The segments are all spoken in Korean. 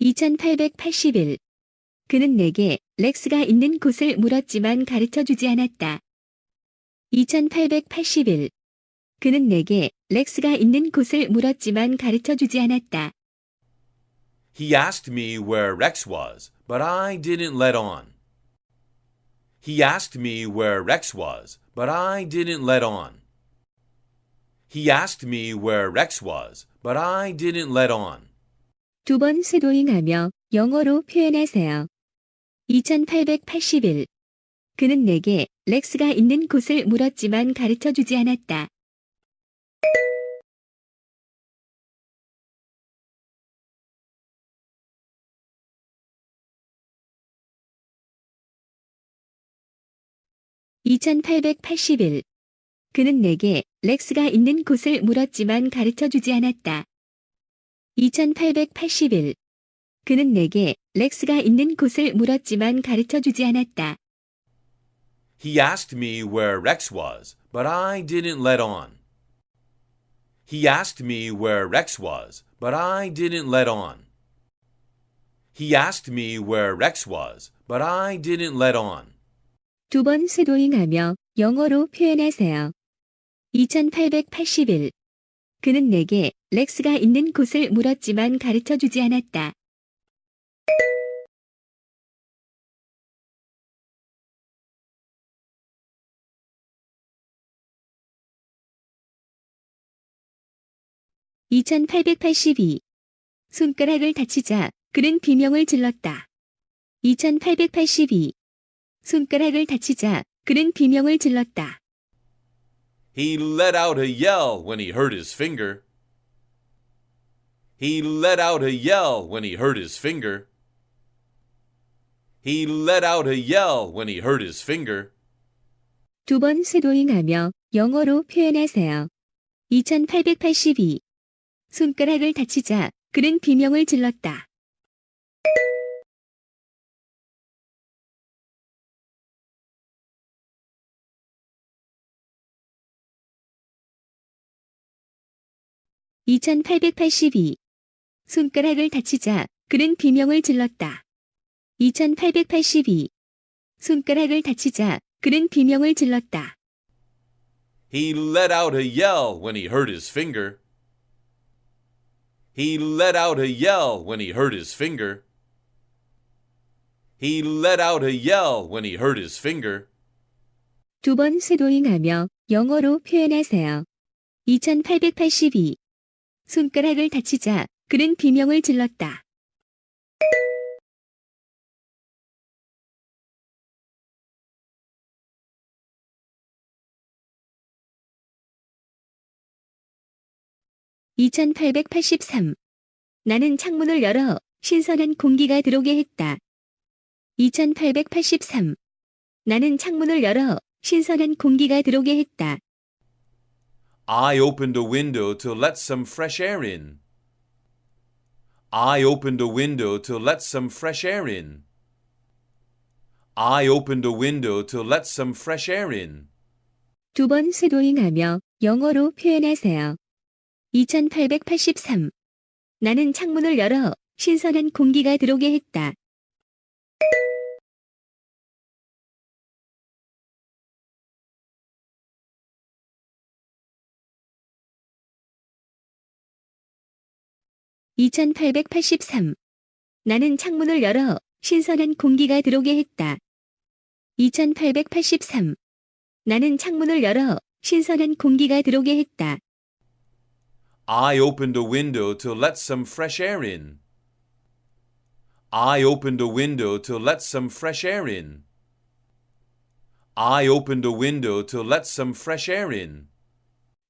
2881. 그는 내게 렉스가 있는 곳을 물었지만 가르쳐 주지 않았다. 2881. 그는 내게 렉스가 있는 곳을 물었지만 가르쳐 주지 않았다. He asked me where Rex was, but I didn't let on. He asked me where Rex was, but I didn't let on. He asked me where Rex was, but I didn't let on. 두 번 쇄도잉하며 영어로 표현하세요. 2881. 그는 내게 렉스가 있는 곳을 물었지만 가르쳐 주지 않았다. (2881) 그는 내게 렉스가 있는 곳을 물었지만 가르쳐 주지 않았다. 2881. 그는 내게 렉스가 있는 곳을 물었지만 가르쳐 주지 않았다. He asked me where Rex was, but I didn't let on. He asked me where Rex was, but I didn't let on. He asked me where Rex was, but I didn't let on. 두 번 쇄도잉하며 영어로 표현하세요. 2881. 그는 내게 렉스가 있는 곳을 물었지만 가르쳐 주지 않았다. (2882) 손가락을 다치자 그는 비명을 질렀다. 2882 손가락을 다치자 그는 비명을 질렀다. He let out a yell when he hurt his finger. He let out a yell when he hurt his finger. He let out a yell when he hurt his finger. 두 번 쇄도잉하며 영어로 표현하세요. 2882 손가락을 다치자 그는 비명을 질렀다. (2882) 손가락을 다치자 그는 비명을 질렀다. 2882 손가락을 다치자 그는 비명을 질렀다. He let out a yell when he hurt his finger. He let out a yell when he hurt his finger. He let out a yell when he hurt his finger. 두 번 쇄도잉하며 영어로 표현하세요. 2882 손가락을 다치자 그는 비명을 질렀다. (2883) 나는 창문을 열어 신선한 공기가 들어오게 했다. 2883 나는 창문을 열어 신선한 공기가 들어오게 했다. I opened a window to let some fresh air in. I opened a window to let some fresh air in. I opened a window to let some fresh air in. 두 번 쇄도잉하며 영어로 표현하세요. 2883 나는 창문을 열어 신선한 공기가 들어오게 했다. (2883) 나는 창문을 열어 신선한 공기가 들어오게 했다. 2883 나는 창문을 열어 신선한 공기가 들어오게 했다. I opened a window to let some fresh air in. I opened a window to let some fresh air in. I opened a window to let some fresh air in.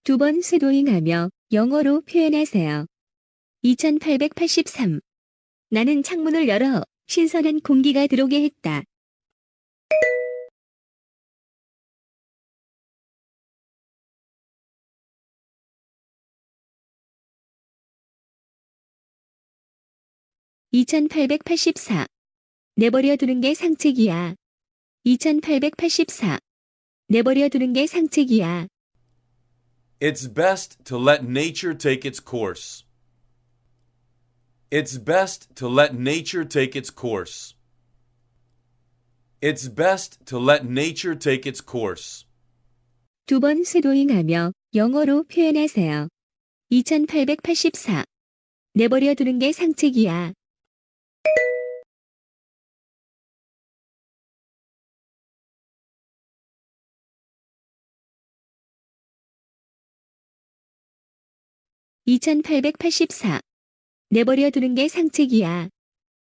두 번 쇄도잉하며 영어로 표현하세요. 2883 나는 창문을 열어 신선한 공기가 들어오게 했다. (2884) 내버려 두는 게 상책이야. 2884 내버려 두는 게 상책이야. It's best to let nature take its course. It's best to let nature take its course. It's best to let nature take its course. 두 번 쇄도잉하며 영어로 표현하세요. 2884. 내버려 두는 게 상책이야. (2884) 내버려 두는 게 상책이야.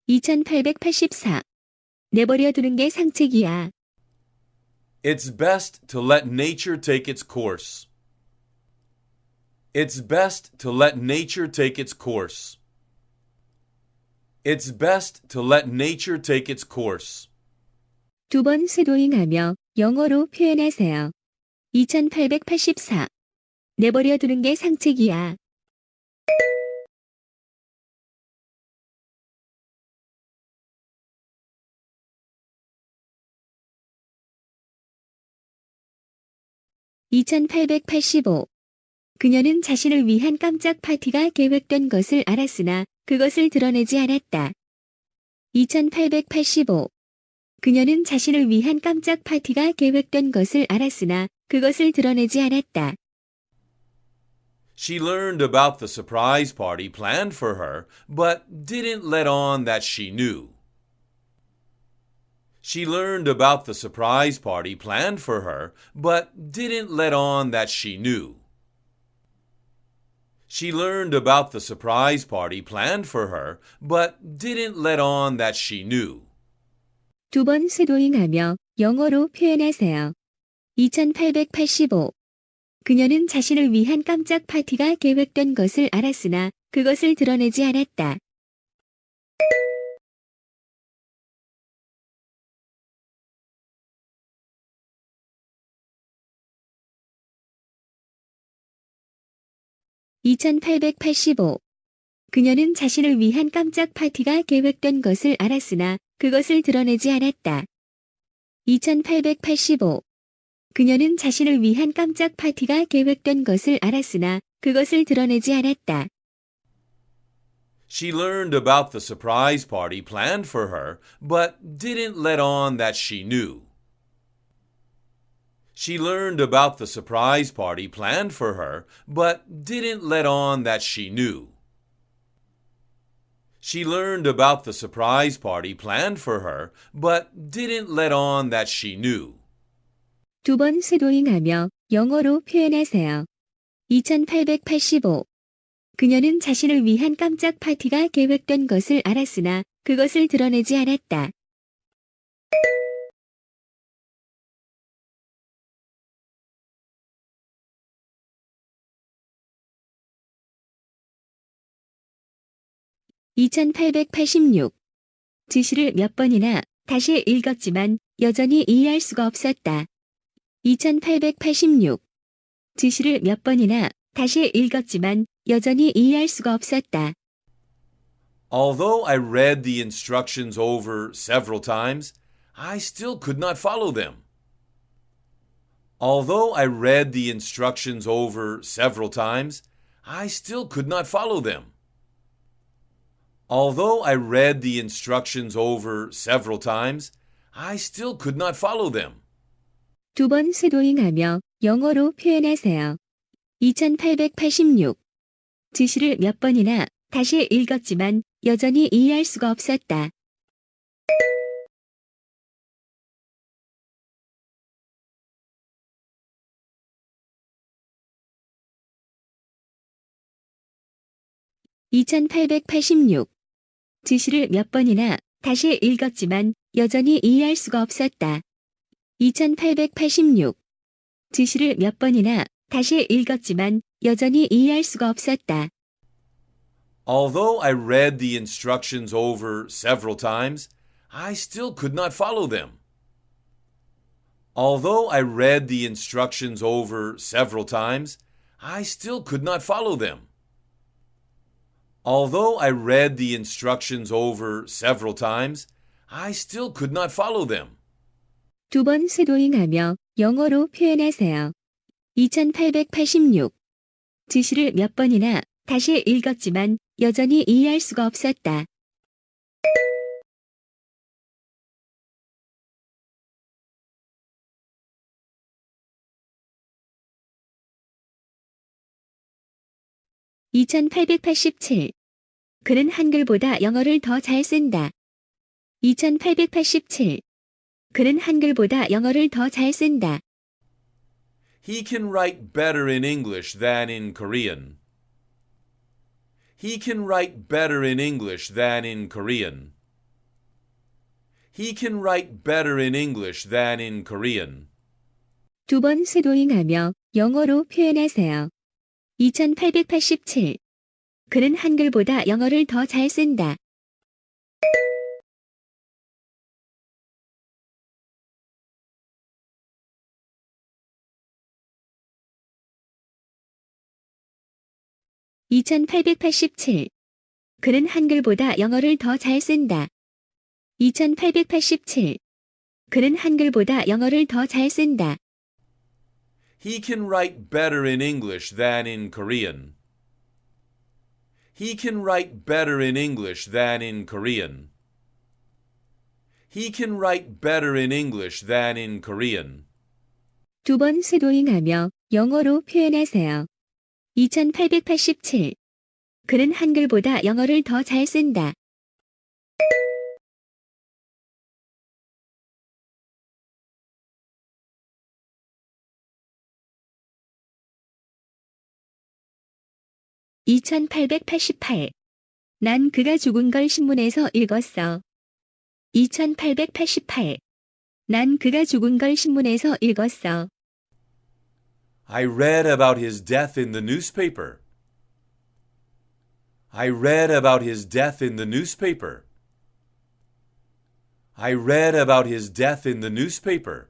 2884. 내버려 두는 게 상책이야. It's best to let nature take its course. It's best to let nature take its course. It's best to let nature take its course. 두 번 쇄도잉하며 영어로 표현하세요. 2884. 내버려 두는 게 상책이야. (2885) 그녀는 자신을 위한 깜짝 파티가 계획된 것을 알았으나 그것을 드러내지 않았다. 2885 그녀는 자신을 위한 깜짝 파티가 계획된 것을 알았으나 그것을 드러내지 않았다. She learned about the surprise party planned for her, but didn't let on that she knew. She learned about the surprise party planned for her, but didn't let on that she knew. She learned about the surprise party planned for her, but didn't let on that she knew. 두 번 쇄도잉하며 영어로 표현하세요. 2885 그녀는 자신을 위한 깜짝 파티가 계획된 것을 알았으나 그것을 드러내지 않았다. (2885) 그녀는 자신을 위한 깜짝 파티가 계획된 것을 알았으나 그것을 드러내지 않았다. 2885 그녀는 자신을 위한 깜짝 파티가 계획된 것을 알았으나 그것을 드러내지 않았다. She learned about the surprise party planned for her, but didn't let on that she knew. She learned about the surprise party planned for her, but didn't let on that she knew. She learned about the surprise party planned for her, but didn't let on that she knew. 두 번 쇄도잉하며 영어로 표현하세요. 2885 그녀는 자신을 위한 깜짝 파티가 계획된 것을 알았으나 그것을 드러내지 않았다. (2886) 지시를 몇 번이나 다시 읽었지만 여전히 이해할 수가 없었다. 2886 지시를 몇 번이나 다시 읽었지만 여전히 이해할 수가 없었다. Although I read the instructions over several times, I still could not follow them. Although I read the instructions over several times, I still could not follow them. Although I read the instructions over several times, I still could not follow them. 두 번 쇄도잉하며 영어로 표현하세요. 2886 지시를 몇 번이나 다시 읽었지만 여전히 이해할 수가 없었다. (2886) 지시를 몇 번이나 다시 읽었지만 여전히 이해할 수가 없었다. 2886 지시를 몇 번이나 다시 읽었지만 여전히 이해할 수가 없었다. Although I read the instructions over several times, I still could not follow them. Although I read the instructions over several times, I still could not follow them. Although I read the instructions over several times, I still could not follow them. 두 번 쇄도잉하며 영어로 표현하세요. 2886 지시를 몇 번이나 다시 읽었지만 여전히 이해할 수가 없었다. (2887) 그는 한글보다 영어를 더 잘 쓴다. 2887 그는 한글보다 영어를 더 잘 쓴다. He can write better in English than in Korean. He can write better in English than in Korean. He can write better in English than in Korean. 두번 쇄도잉하며 영어로 표현하세요. 2887 그는 한글보다 영어를 더 잘 쓴다. (2887) 그는 한글보다 영어를 더 잘 쓴다. 2887 그는 한글보다 영어를 더 잘 쓴다. He can write better in English than in Korean. He can write better in English than in Korean. He can write better in English than in Korean. 두 번 쇄도잉하며 영어로 표현하세요. 2887 그는 한글보다 영어를 더 잘 쓴다. (2888) 난 그가 죽은 걸 신문에서 읽었어. 2888 난 그가 죽은 걸 신문에서 읽었어. I read about his death in the newspaper. I read about his death in the newspaper. I read about his death in the newspaper.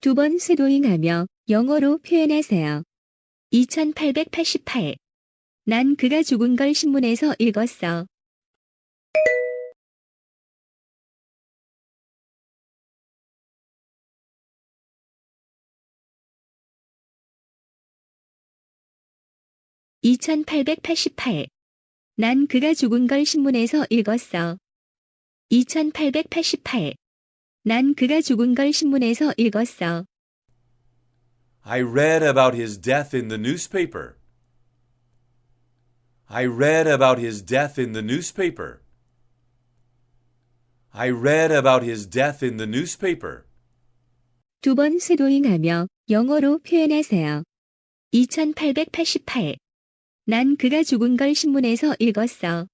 두 번 쇄도잉하며 영어로 표현하세요. 2888. 난 그가 죽은 걸 신문에서 읽었어. (2888) 난 그가 죽은 걸 신문에서 읽었어. 2888. 난 그가 죽은 걸 신문에서 읽었어. I read about his death in the newspaper. I read about his death in the newspaper. I read about his death in the newspaper. 두 번 쇄도잉하며 영어로 표현하세요. 2888. 난 그가 죽은 걸 신문에서 읽었어.